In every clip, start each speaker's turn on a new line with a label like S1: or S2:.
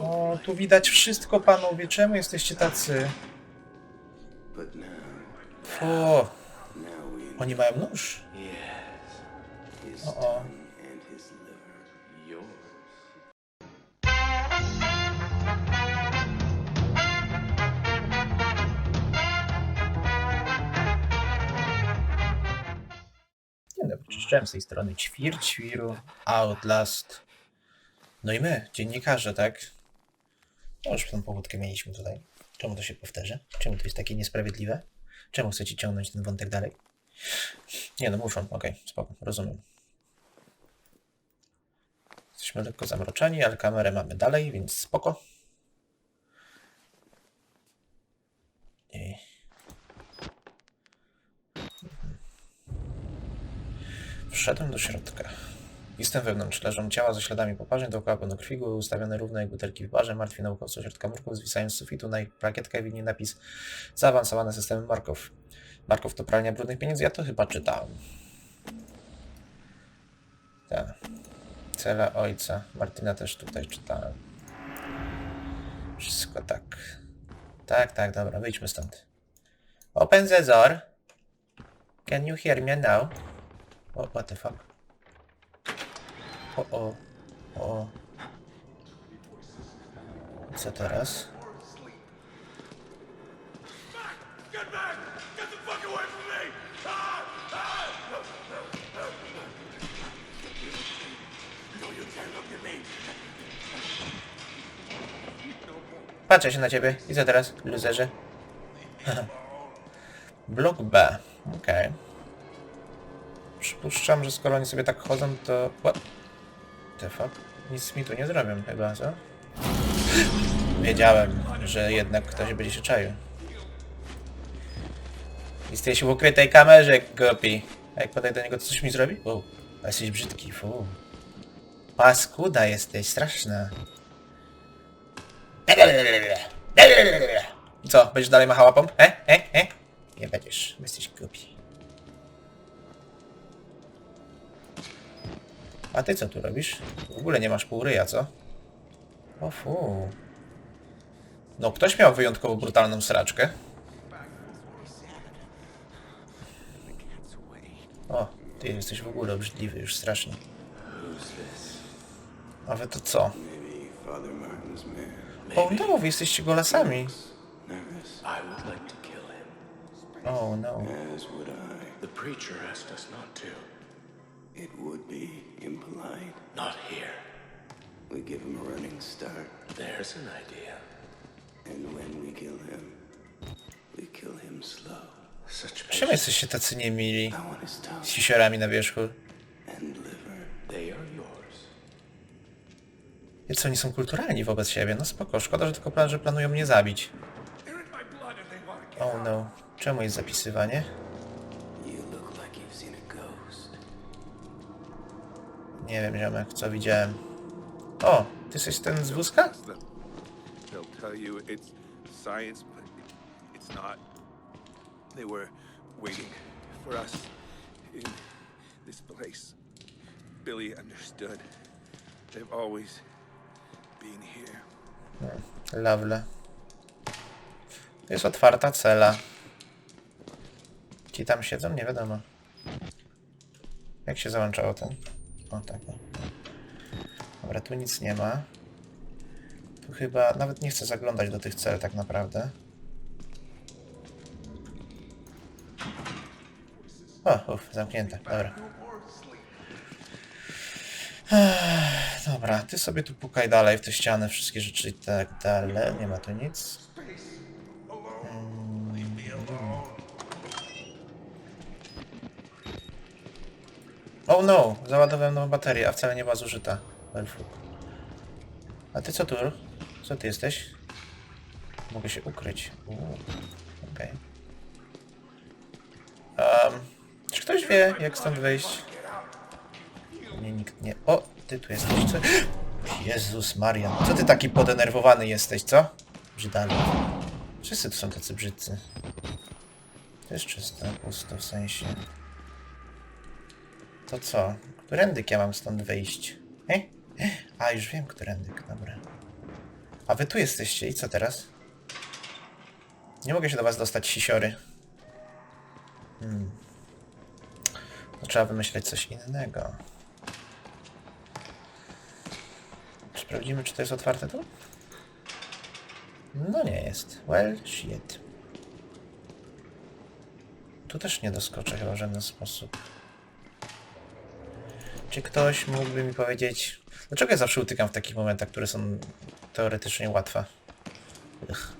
S1: O, tu widać wszystko, panowie. Czemu jesteście tacy?
S2: We
S1: oni mają nóż. O, o. Dzień dobry, cześć, z tej strony Ćwir, Ćwiru, Outlast. No i my, dziennikarze, tak? No już tą powódkę mieliśmy tutaj. Czemu to się powtarza? Czemu to jest takie niesprawiedliwe? Czemu chcecie ciągnąć ten wątek dalej? Nie no, muszą, okej, spoko, rozumiem. Jesteśmy lekko zamroczeni, ale kamerę mamy dalej, więc spoko. I... Wszedłem do środka. Jestem wewnątrz. Leżą ciała ze śladami poparzeń, dookoła krwi, były ustawione równe jak butelki w barze. Martwi naukowcy wśród komórków zwisają z sufitu. Na ich plakietkach widnieje napis Zaawansowane systemy Markow. Markow to pralnia brudnych pieniędzy? Ja to chyba czytałem. Tak. Cela ojca. Martyna też tutaj czytałem. Wszystko tak. Tak, tak, dobra, wyjdźmy stąd. Open the door. Can you hear me now? O, what the fuck? O, o, o. Co teraz? Patrzę się na ciebie. I co teraz, luzerze? Blok B. Okej. Przypuszczam, że skoro oni sobie tak chodzą, to... What? The fuck? Nic mi tu nie zrobią chyba, co? Wiedziałem, że jednak ktoś będzie się czaił. Jesteś w ukrytej kamerze, gopi. A jak podaj do niego, to coś mi zrobi? O, jesteś brzydki, fu. Paskuda jesteś, straszna. Co, będziesz dalej machała łapą? E? E? E? Nie będziesz, jesteś głupi. A ty co tu robisz? W ogóle nie masz pół ryja, co? O fu. No, ktoś miał wyjątkowo brutalną sraczkę. O, ty jesteś w ogóle obrzydliwy już strasznie. A wy to co? O no, wy jesteście golasami.
S2: Nervous,
S3: I would like to kill him.
S1: O no.
S2: as would I.
S3: The preacher asked us not to.
S2: It would be impolite.
S3: Not here.
S2: We give him a running start,
S3: There's an idea.
S2: and when we kill him, we kill him slow.
S3: Such
S1: Czemu jesteście tacy niemili? Z sisiorami na wierzchu.
S2: and liver.
S3: They are yours.
S1: I co, oni są kulturalni wobec siebie? No spoko, szkoda, że tylko plan, że planują mnie zabić. Oh no. Czemu jest zapisywanie? Nie wiem, ziomek, co widziałem. O, ty jesteś ten z wózka?
S4: Ask them. They'll tell you it's science, but it- it's not. They were waiting for us in this place. Billy understood. They've always been here.
S1: Lovely. To jest otwarta cela. Ci tam siedzą? Nie wiadomo. Jak się załączało ten? O, tak. O. Dobra, tu nic nie ma. Tu chyba... Nawet nie chcę zaglądać do tych cel tak naprawdę. O, uff, zamknięte. Dobra. Dobra, ty sobie tu pukaj dalej w te ściany, wszystkie rzeczy i tak dalej. Nie ma tu nic. Oh no, załadowałem nową baterię, a wcale nie była zużyta. Elfuk. A ty co tu? Co ty jesteś? Mogę się ukryć. Okej. Em, czy ktoś wie, jak stąd wyjść? Nie, nikt nie... O, ty tu jesteś, co? Jezus Marian, co ty taki podenerwowany jesteś, co? Brzydali. Wszyscy tu są tacy brzydcy. To jest czysto, pusto w sensie. To co? Którędyk ja mam stąd wyjść? E? A, już wiem, którędyk, dobra. A wy tu jesteście i co teraz? Nie mogę się do was dostać, sisiory. Hmm. To trzeba wymyśleć coś innego. Sprawdzimy, czy to jest otwarte tu? No nie jest. Well, shit. Tu też nie doskoczę chyba w żaden sposób. Czy ktoś mógłby mi powiedzieć, dlaczego ja zawsze utykam w takich momentach, które są teoretycznie łatwe? Ugh.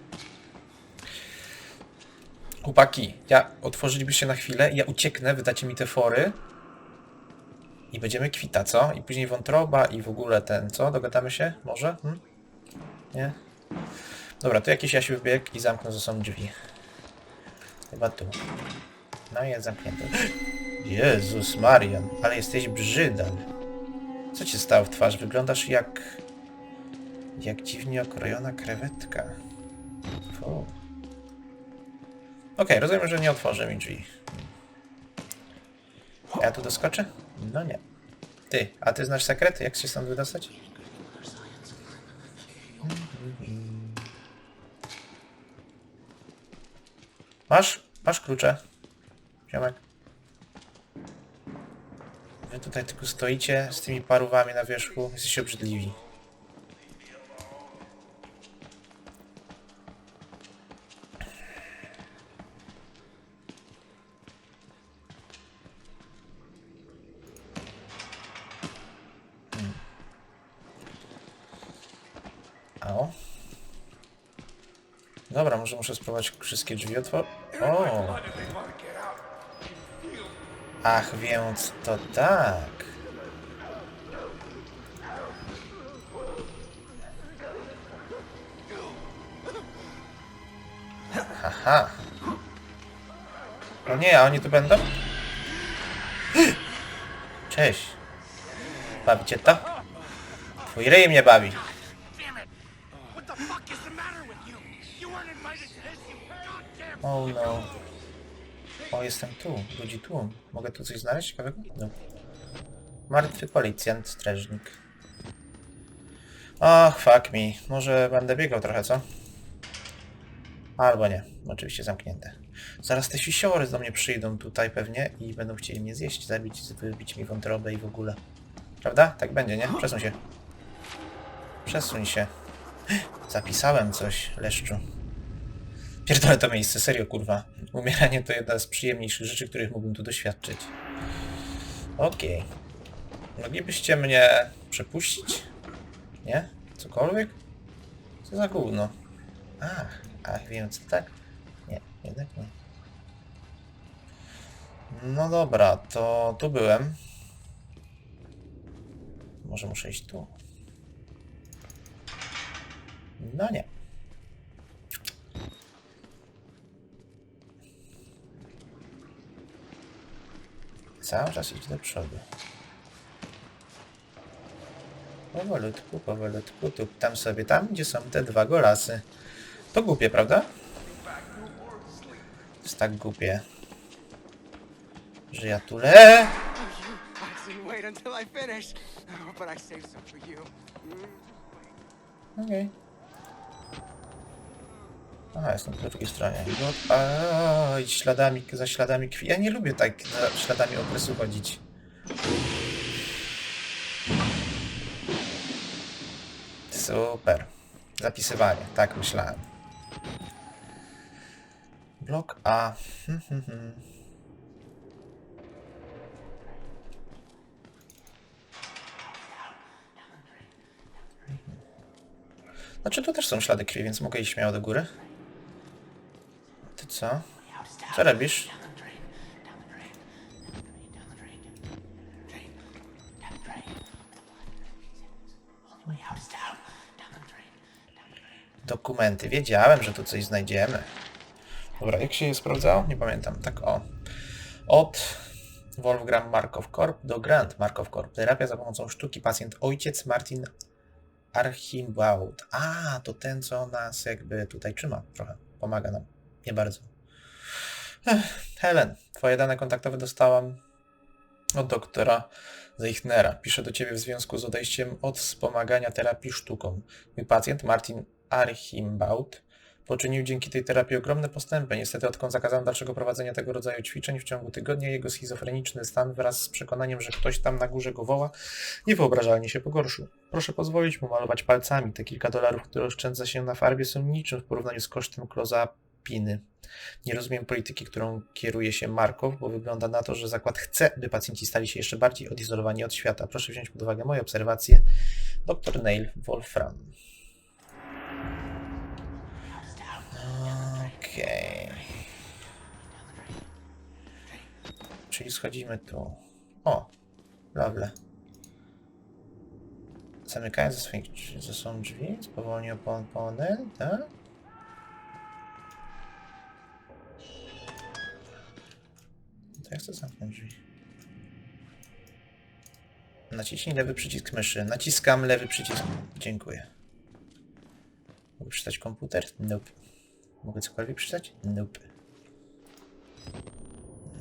S1: Chłopaki, ja otworzylibyście na chwilę, ja ucieknę, wydacie mi te fory i będziemy kwita, co? I później wątroba i w ogóle ten, co? Dogadamy się? Może? Hm? Nie? Dobra, to jakiś Jasiu wbieg i zamknął ze sobą drzwi. Chyba tu. No i jest zamknięte. Jezus Marian, ale jesteś brzydal. Co ci stało w twarz? Wyglądasz jak... Jak dziwnie okrojona krewetka. Okej, rozumiem, że nie otworzę mi drzwi. Ja tu doskoczę? No nie. Ty, a ty znasz sekrety? Jak się stąd wydostać? Masz? Masz klucze? Ziomek? Wy tutaj tylko stoicie z tymi parówami na wierzchu. Jesteście obrzydliwi. Hmm. Au. Dobra, może muszę spróbować wszystkie drzwi otworzyć. O! Ach, więc to tak. Haha. O nie, a oni tu będą? Cześć. Bawi cię to? Twój ryj mnie bawi. Oh no. O, jestem tu. Ludzi tu. Mogę tu coś znaleźć ciekawego? No. Martwy policjant, strażnik. Och, fuck me. Może będę biegał trochę, co? Albo nie. Oczywiście zamknięte. Zaraz te sisiory do mnie przyjdą tutaj pewnie i będą chcieli mnie zjeść, zabić, wybić mi wątrobę i w ogóle. Prawda? Tak będzie, nie? Przesuń się. Przesuń się. Zapisałem coś, leszczu. Pierdolę to miejsce, serio kurwa. Umieranie to jedna z przyjemniejszych rzeczy, których mógłbym tu doświadczyć. Okej. Moglibyście mnie przepuścić? Nie? Cokolwiek? Co za gówno? Ach, ach, więc tak? Nie, jednak nie. No dobra, to tu byłem. Może muszę iść tu. No nie. Cały czas idź do przodu. Powolutku, powolutku, tu, tam sobie, tam gdzie są te dwa golasy. To głupie, prawda? Jest tak głupie. Że ja tu le...
S5: Watson, wait until I finish. Oh, but I saved some for you.
S1: Okej. Aha, jestem po drugiej stronie. No, a, idź śladami, za śladami krwi. Ja nie lubię tak za śladami okresu chodzić. Super. Zapisywanie, tak myślałem. Blok A. Znaczy tu też są ślady krwi, więc mogę iść śmiało do góry. Co? Co robisz? Dokumenty. Wiedziałem, że tu coś znajdziemy. Dobra, jak się je sprawdzało? Nie pamiętam. Tak o. Od Wolfgram Markov Corp do Grand Markov Corp. Terapia za pomocą sztuki. Pacjent ojciec Martin Archimbaud. A, to ten, co nas jakby tutaj trzyma trochę. Pomaga nam. Nie bardzo. Ech, Helen, twoje dane kontaktowe dostałam od doktora Zeichnera. Piszę do ciebie w związku z odejściem od wspomagania terapii sztuką. Mój pacjent Martin Archimbaud poczynił dzięki tej terapii ogromne postępy. Niestety, odkąd zakazano dalszego prowadzenia tego rodzaju ćwiczeń w ciągu tygodnia, jego schizofreniczny stan wraz z przekonaniem, że ktoś tam na górze go woła, niewyobrażalnie się pogorszył. Proszę pozwolić mu malować palcami. Te kilka dolarów, które oszczędza się na farbie, są niczym w porównaniu z kosztem klozapiny. Nie rozumiem polityki, którą kieruje się Markow, bo wygląda na to, że zakład chce, by pacjenci stali się jeszcze bardziej odizolowani od świata. Proszę wziąć pod uwagę moje obserwacje. Dr Neil Wolfram. Okej. Czyli schodzimy tu. O, lovely. Zamykając ze swoich ze sobą drzwi, spowolnił panel, tak? Ja chcę zamknąć drzwi. Naciśnij lewy przycisk myszy. Naciskam lewy przycisk. Dziękuję. Mogę przeczytać komputer? Nope. Mogę cokolwiek przeczytać? Nope.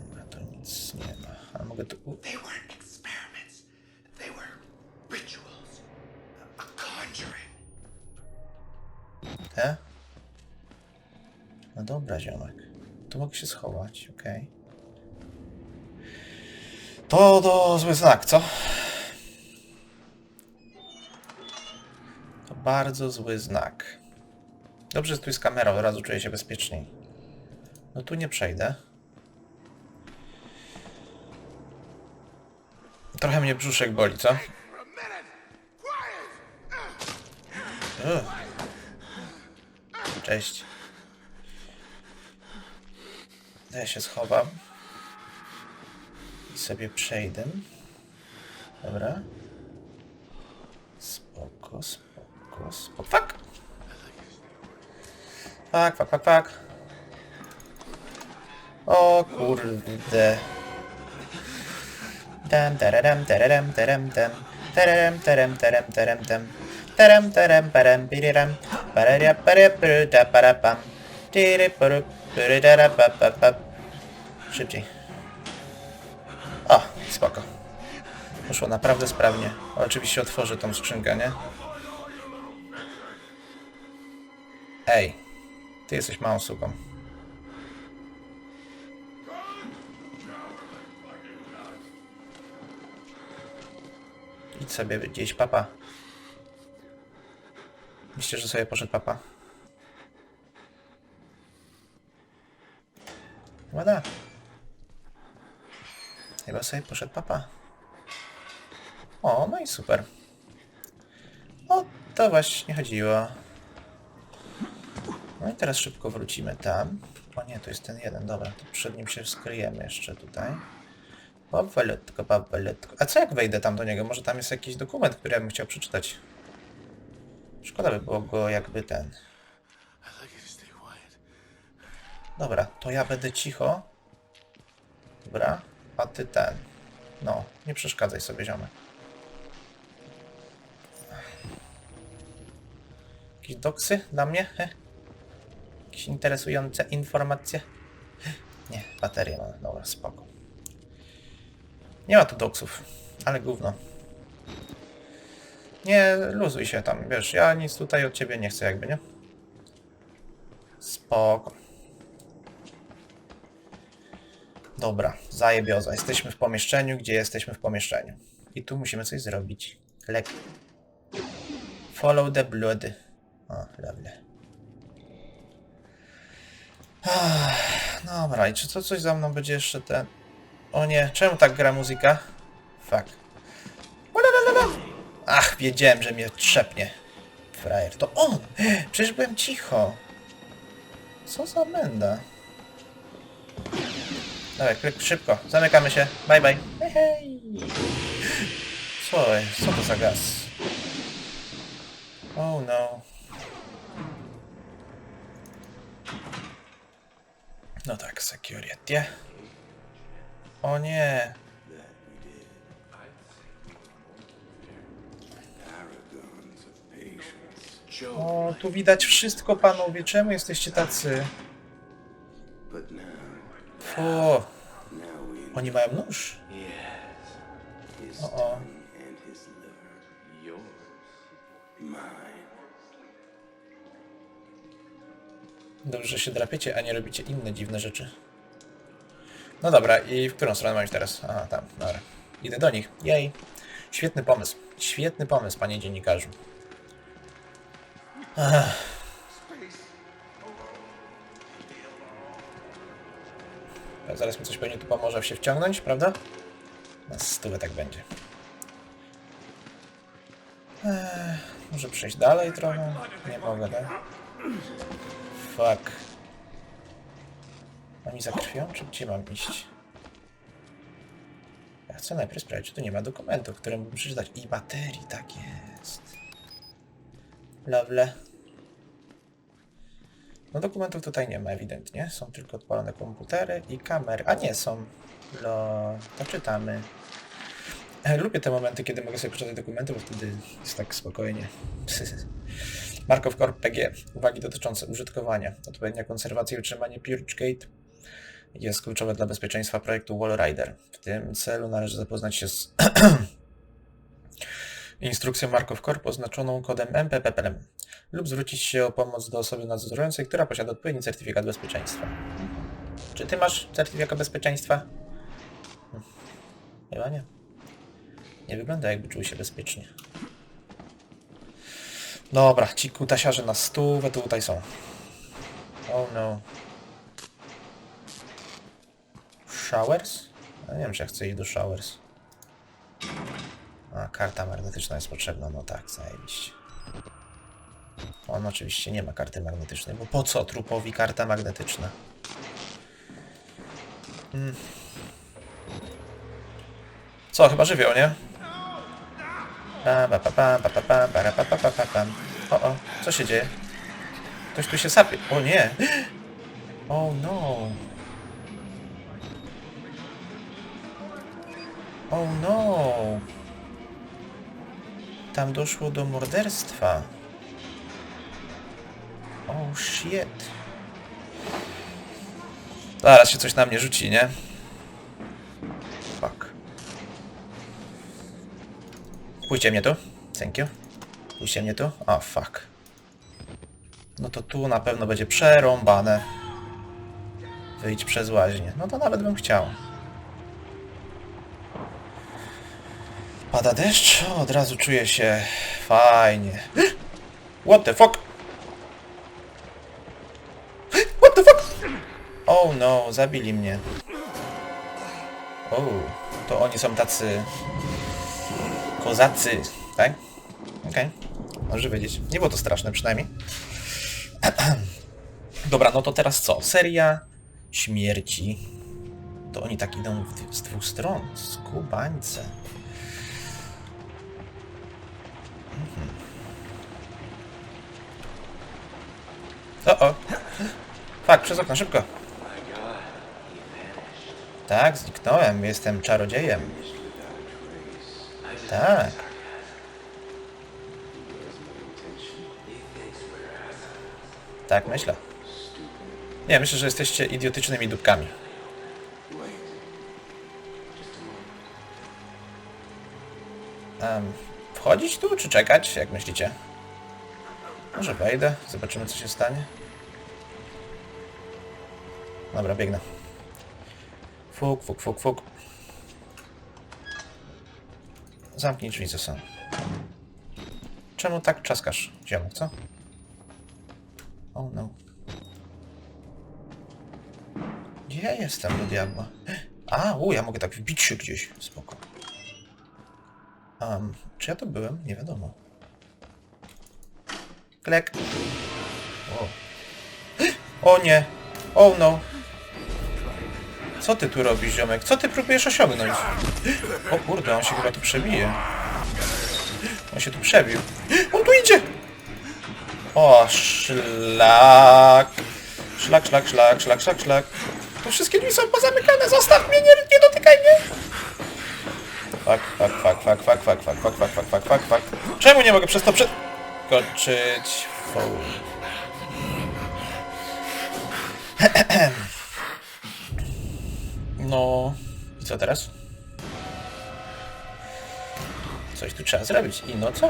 S1: Dobra, to nic nie ma. A mogę tu... u-
S3: They weren't experiments. They were rituals. A conjuring.
S1: Te? No dobra, ziomek. Tu mogę się schować, okej. To do zły znak, co? To bardzo zły znak. Dobrze, że tu jest kamera, od razu czuję się bezpieczniej. No tu nie przejdę. Trochę mnie brzuszek boli, co? Cześć. Ja się schowam. Sobie przejdę. Dobra. Spoko, spoko, spoko. Fuck! Fuck, fuck, fuck, fuck. O kurde. Tam, tararam, tararam, taram, tam. Tararam, taram, taram, taram, tam. Taram, taram, param, piriram. Pararia, paria, pyruta, parapam. Tiri, puru, pyrydara, pa, pa, pa. Szybciej. Spoko. Poszło naprawdę sprawnie. Oczywiście otworzę tą skrzynkę, nie? Ej, ty jesteś małą suką. Idź sobie gdzieś, papa. Myślę, że sobie poszedł papa. Da. Chyba sobie poszedł papa. O, no i super. O, to właśnie chodziło. No i teraz szybko wrócimy tam. O nie, to jest ten jeden, dobra, to przed nim się skryjemy jeszcze tutaj. Powolutku, powolutku. A co jak wejdę tam do niego? Może tam jest jakiś dokument, który ja bym chciał przeczytać. Szkoda by było go jakby ten... Dobra, to ja będę cicho. Dobra, a ty ten. No, nie przeszkadzaj sobie, ziomek. Jakieś doksy dla mnie? Jakieś interesujące informacje? Nie, bateria mam. Dobra, spoko. Nie ma tu doksów, ale gówno. Nie, luzuj się tam, wiesz, ja nic tutaj od ciebie nie chcę jakby, nie? Spoko. Dobra, zajebioza. Jesteśmy w pomieszczeniu, gdzie jesteśmy w pomieszczeniu. I tu musimy coś zrobić. Lek. Follow the blood. O. Ach, Dobra, i czy to coś za mną będzie jeszcze ten... O nie, czemu tak gra muzyka? Fuck. Ach, wiedziałem, że mnie trzepnie. Frajer, to on! Przecież byłem cicho. Co za menda? Dawaj, klik szybko. Zamykamy się. Bye bye. Hej, hej. Co jest? Co to za gaz? Oh no. No tak, security. O nie. O, tu widać wszystko, panowie. Czemu jesteście tacy?
S2: But now,
S1: Fu.
S2: now we
S1: Oni mają nóż.
S2: Yours. Mine.
S1: Dobrze, że się drapiecie, a nie robicie inne dziwne rzeczy. No dobra, i w którą stronę mam iść teraz? Aha, tam, dobra. Idę do nich. Jej. Świetny pomysł. Świetny pomysł, panie dziennikarzu. Ach. Zaraz mi coś pewnie tu pomoże się wciągnąć, prawda? Na stówę tak będzie. Ech, może przejść dalej trochę? Nie mogę, tak? Fuck. Mam mi za krwią, czy gdzie mam iść? Ja chcę najpierw sprawdzić, czy tu nie ma dokumentu, który mógłbym przeczytać. I baterii, tak jest. Lovely. No dokumentów tutaj nie ma ewidentnie. Są tylko odpalone komputery i kamery. A nie, są. No, to czytamy. E, Lubię te momenty, kiedy mogę sobie przeczytać dokumenty, bo wtedy jest tak spokojnie. Markov Corp PG. Uwagi dotyczące użytkowania. Odpowiednia konserwacja i utrzymanie PureGate jest kluczowe dla bezpieczeństwa projektu Wallrider. W tym celu należy zapoznać się z instrukcją Markov Corp oznaczoną kodem MPPPLM lub zwrócić się o pomoc do osoby nadzorującej, która posiada odpowiedni certyfikat bezpieczeństwa. Czy ty masz certyfikat bezpieczeństwa? Hm. Chyba nie. Nie wygląda jakby czuł się bezpiecznie. Dobra, ci kutasiarze na stówę tutaj są. Oh no. Showers? Ja nie wiem, czy ja chcę iść do showers. A, karta magnetyczna jest potrzebna, no tak, zajebiście. On oczywiście nie ma karty magnetycznej, bo po co trupowi karta magnetyczna? Hmm. Co, chyba żywioł, nie? O, o, co się dzieje? Ktoś tu się sapie. O nie! Oh no! Oh no! Tam doszło do morderstwa. Oh shit. Zaraz się coś na mnie rzuci, nie? Fuck. Pójdzie mnie tu. Thank you. Pójdzie mnie tu. O, fuck. No to tu na pewno będzie przerąbane. Wyjdź przez łaźnię. No to nawet bym chciał. Pada deszcz? Od razu czuję się fajnie. What the fuck? What the fuck? Oh no, zabili mnie. O, to oni są tacy kozacy, tak? Okej, może wiedzieć. Nie było to straszne przynajmniej. Dobra, no to teraz co? Seria śmierci. To oni tak idą z dwóch stron. Skubańce. O, o. Fak, przez okno, szybko. Tak, zniknąłem. Jestem czarodziejem. Tak. Tak, myślę. Nie, myślę, że jesteście idiotycznymi dupkami. Um, wchodzić tu, czy czekać? Jak myślicie? Może wejdę, zobaczymy co się stanie. Dobra, biegnę. Fuk, fuk, fuk, fuk. Zamknij drzwi, co są. Czemu tak czaskasz, ziomek, co? Oh no. Gdzie ja jestem do diabła? A, u, ja mogę tak wbić się gdzieś. Spoko. Um, czy ja to byłem? Nie wiadomo. Klek. O. O nie. Oh no. Co ty tu robisz, ziomek? Co ty próbujesz osiągnąć? O kurde, on się chyba tu przebije. On się tu przebił. On tu idzie! O, szlak. Szlak, szlak, szlak, szlak, szlak, szlak. Tu wszystkie drzwi są pozamykane, zostaw mnie, nie, nie dotykaj mnie! Fuck, fuck, fuck, fuck, fuck, fuck, fuck, fuck, fuck, fuck, fuck, fuck, fuck. Czemu nie mogę przez to przeskoczyć? Fu. No i co teraz? Coś tu trzeba zrobić. I no co?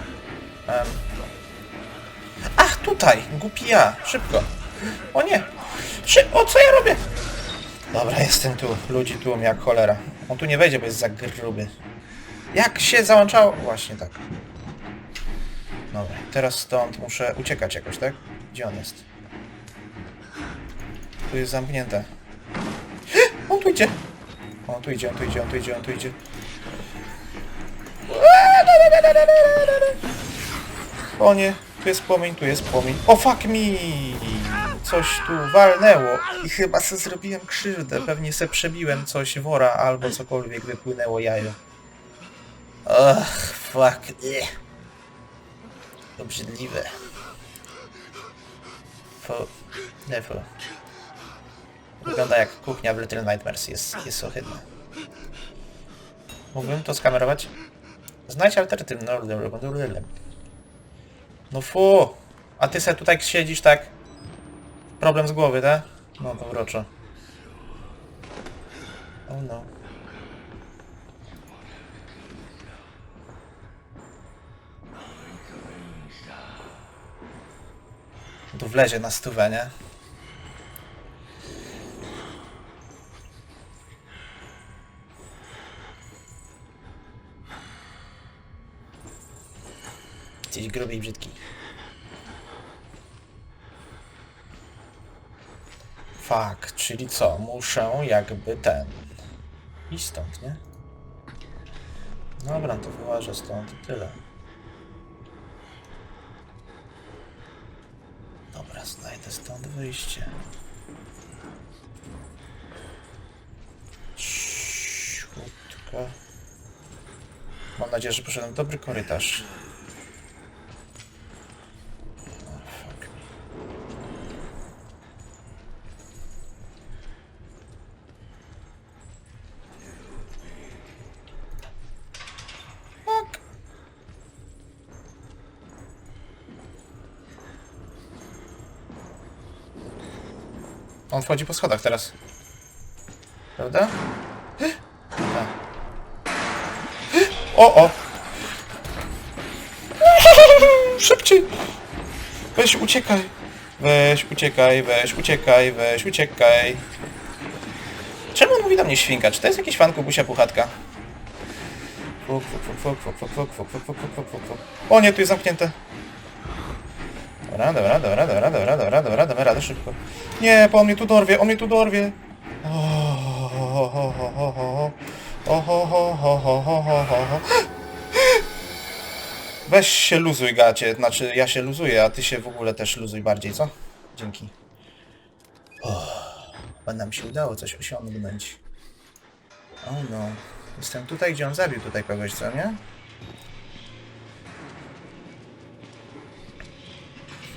S1: Em. Ach, tutaj! Głupi ja! Szybko! O nie! Szy o, co ja robię? Dobra, jestem tu. Ludzi tu jak cholera. On tu nie wejdzie, bo jest za gruby. Jak się załączało? Właśnie tak. Dobra, teraz stąd muszę uciekać jakoś, tak? Gdzie on jest? Tu jest zamknięte. On tu idzie! On tu idzie, on tu idzie, on tu idzie, on tu idzie. O nie, tu jest płomień, tu jest płomień. O fuck me! Coś tu walnęło i chyba se zrobiłem krzywdę. Pewnie se przebiłem coś wora albo cokolwiek wypłynęło jajo. Ach, fuck. Nie. Obrzydliwe. Fo... Nie fo. Wygląda jak kuchnia w Little Nightmares. Jest, jest ohydne. Mógłbym to skamerować? Znajdź alternatywny. No fu! A ty se tutaj siedzisz tak? Problem z głowy, tak? No to uroczo. Oh no. Tu wlezie na stówę, nie? Gdzieś gruby i brzydki. Fuck, czyli co? Muszę jakby ten... Iść stąd, nie? Dobra, to wyłażę stąd i tyle. Dobra, znajdę stąd wyjście. Cichutko. Mam nadzieję, że poszedłem dobry korytarz. On wchodzi po schodach teraz. Prawda? Tak. O, o! Szybciej! Weź, uciekaj! Weź, uciekaj, weź, uciekaj, weź, uciekaj. Czemu on mówi do mnie świnka? Czy to jest jakiś fan Kubusia Puchatka? O nie, tu jest zamknięte. Dobra, dobra, dobra, dobra, dobra, dobra, dobra, dobra, radę szybko. Nie, bo on mnie tu dorwie, on mnie tu dorwie. Weź się luzuj, gacie. Znaczy, ja się luzuję, a ty się w ogóle też luzuj bardziej, co? Dzięki. Chyba nam się udało coś osiągnąć. O oh no. Jestem tutaj, gdzie on zabił tutaj kogoś, co nie?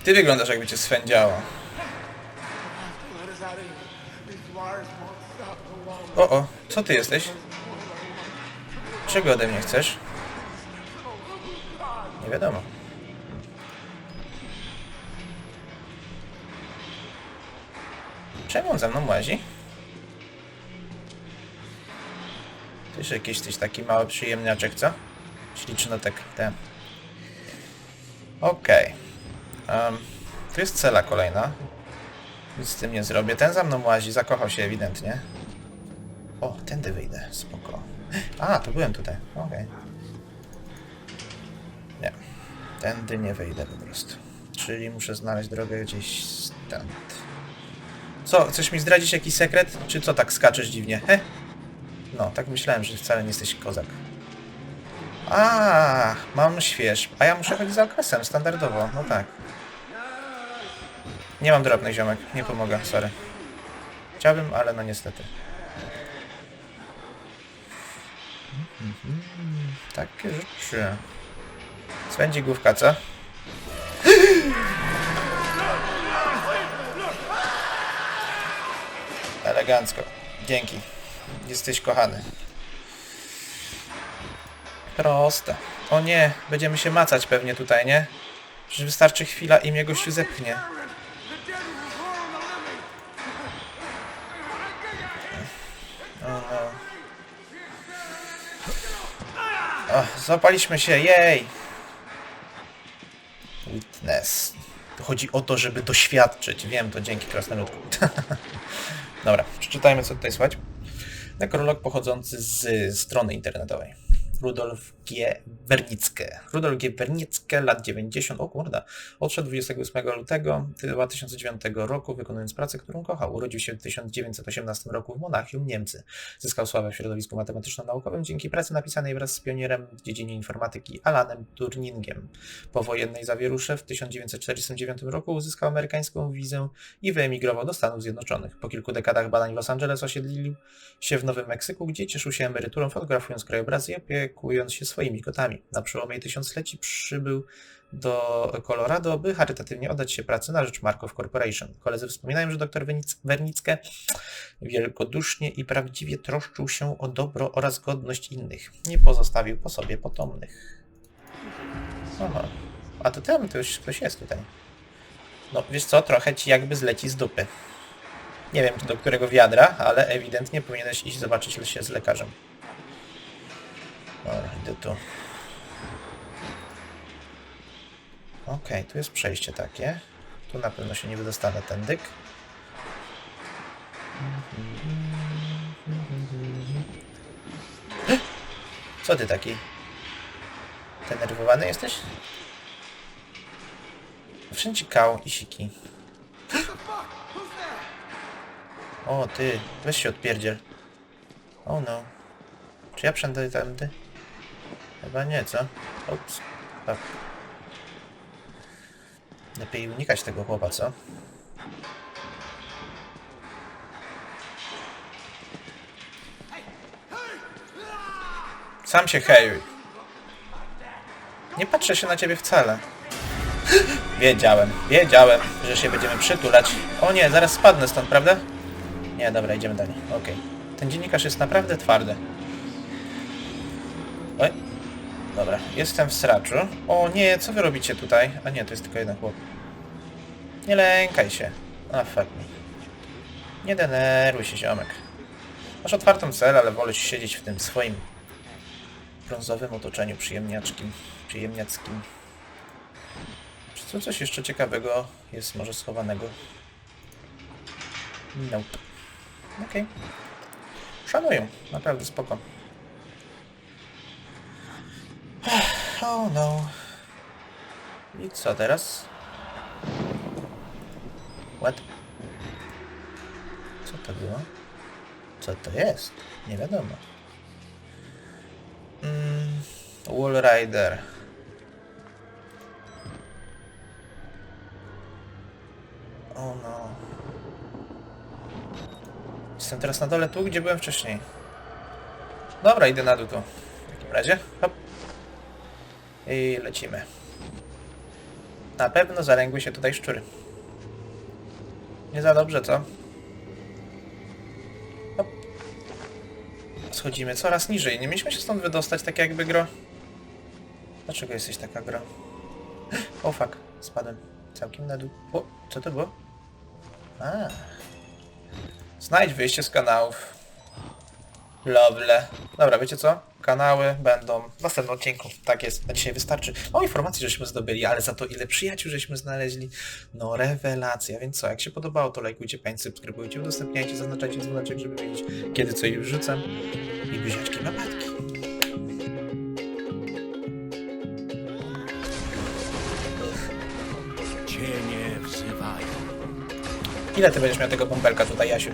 S1: Ty wyglądasz jakby cię swędziało. O, o, co ty jesteś? Czego ode mnie chcesz? Nie wiadomo. Czemu on za mną łazi? Tyż jakiś tyś taki mały przyjemniaczek, co? Ślicznotek, ten. Okej. Em, tu jest cela kolejna. Nic z tym nie zrobię. Ten za mną łazi, zakochał się ewidentnie. O, tędy wyjdę, spoko. A, to byłem tutaj, okej. Nie, tędy nie wyjdę po prostu. Czyli muszę znaleźć drogę gdzieś stąd. Co, chcesz mi zdradzić jakiś sekret? Czy co tak skaczesz dziwnie? He? No, tak myślałem, że wcale nie jesteś kozak. A, mam śwież. A ja muszę chodzić za okresem, standardowo, no tak. Nie mam drobnych ziomek, nie pomogę, sorry. Chciałbym, ale no niestety. Takie rzeczy. Spędzi główka, co? Elegancko. Dzięki. Jesteś kochany. Proste. O nie, będziemy się macać pewnie tutaj, nie? Przecież wystarczy chwila i mnie gościu zepchnie. O, zapaliśmy się, jej! Witness. To chodzi o to, żeby doświadczyć. Wiem to dzięki krasnoludku. Dobra, przeczytajmy co tutaj słychać. Nekrolog pochodzący z strony internetowej. Rudolf G. Wernicke. Rudolf G. Wernicke, lat 90. O kurde. Odszedł 28 lutego 2009 roku, wykonując pracę, którą kochał. Urodził się w 1918 roku w Monachium, Niemcy. Zyskał sławę w środowisku matematyczno-naukowym dzięki pracy napisanej wraz z pionierem w dziedzinie informatyki Alanem Turningiem. Po wojennej zawierusze w 1949 roku uzyskał amerykańską wizę i wyemigrował do Stanów Zjednoczonych. Po kilku dekadach badań w Los Angeles osiedlił się w Nowym Meksyku, gdzie cieszył się emeryturą, fotografując krajobrazy i opiekując się swoimi kotami. Na przełomie tysiącleci przybył do Colorado, by charytatywnie oddać się pracy na rzecz Markov Corporation. Koledzy wspominają, że dr Wernic- Wernicke wielkodusznie i prawdziwie troszczył się o dobro oraz godność innych. Nie pozostawił po sobie potomnych. Aha. A to tam to już ktoś jest tutaj. No wiesz co, trochę ci jakby zleci z dupy. Nie wiem do którego wiadra, ale ewidentnie powinieneś iść zobaczyć się z lekarzem. Dobra, idę tu. Okej, tu jest przejście takie. Tu na pewno się nie wydostanę tędyk. Co ty taki? Denerwowany jesteś? Wszędzie kał i siki. O ty, weź się odpierdziel. Oh no. Czy ja przędę tędy? Chyba nie, co? Ups. Tak. Lepiej unikać tego chłopa, co? Sam się hejuj. Nie patrzę się na ciebie wcale. Wiedziałem, wiedziałem, że się będziemy przytulać. O nie, zaraz spadnę stąd, prawda? Nie, dobra, idziemy dalej. Okej. Ten dziennikarz jest naprawdę twardy. Oj. Dobra, jestem w sraczu. O nie, co wy robicie tutaj? A nie, to jest tylko jeden chłop. Nie lękaj się. A fuck me. Nie denerwuj się, ziomek. Masz otwartą cel, ale wolę siedzieć w tym swoim brązowym otoczeniu przyjemniaczkim, przyjemniackim. Czy coś jeszcze ciekawego jest może schowanego? Nope. Okej. Szanuję, naprawdę spoko. Oh no. I co teraz? What? Co to było? Co to jest? Nie wiadomo. Mm, Wall Rider. O no. Jestem teraz na dole tu, gdzie byłem wcześniej. Dobra, idę na dół tu. W takim razie. Hop. I lecimy. Na pewno zalęgły się tutaj szczury. Nie za dobrze, co? Schodzimy coraz niżej. Nie mieliśmy się stąd wydostać tak jakby gro. Dlaczego jesteś taka gro? O fuck, spadłem całkiem na dół. O, co to było? A. Znajdź wyjście z kanałów. Lovely. Dobra, wiecie co? Kanały będą w następnym odcinku. Tak jest, na dzisiaj wystarczy. O informacji, żeśmy zdobyli, ale za to ile przyjaciół żeśmy znaleźli. No rewelacja, więc co? Jak się podobało, to lajkujcie, pań, subskrybujcie, udostępniajcie, zaznaczajcie dzwoneczek, żeby wiedzieć, kiedy co już wrzucam. I buziaczki, papatki.
S3: Cienie wzywają.
S1: Ile ty będziesz miał tego bąbelka tutaj, Jasiu?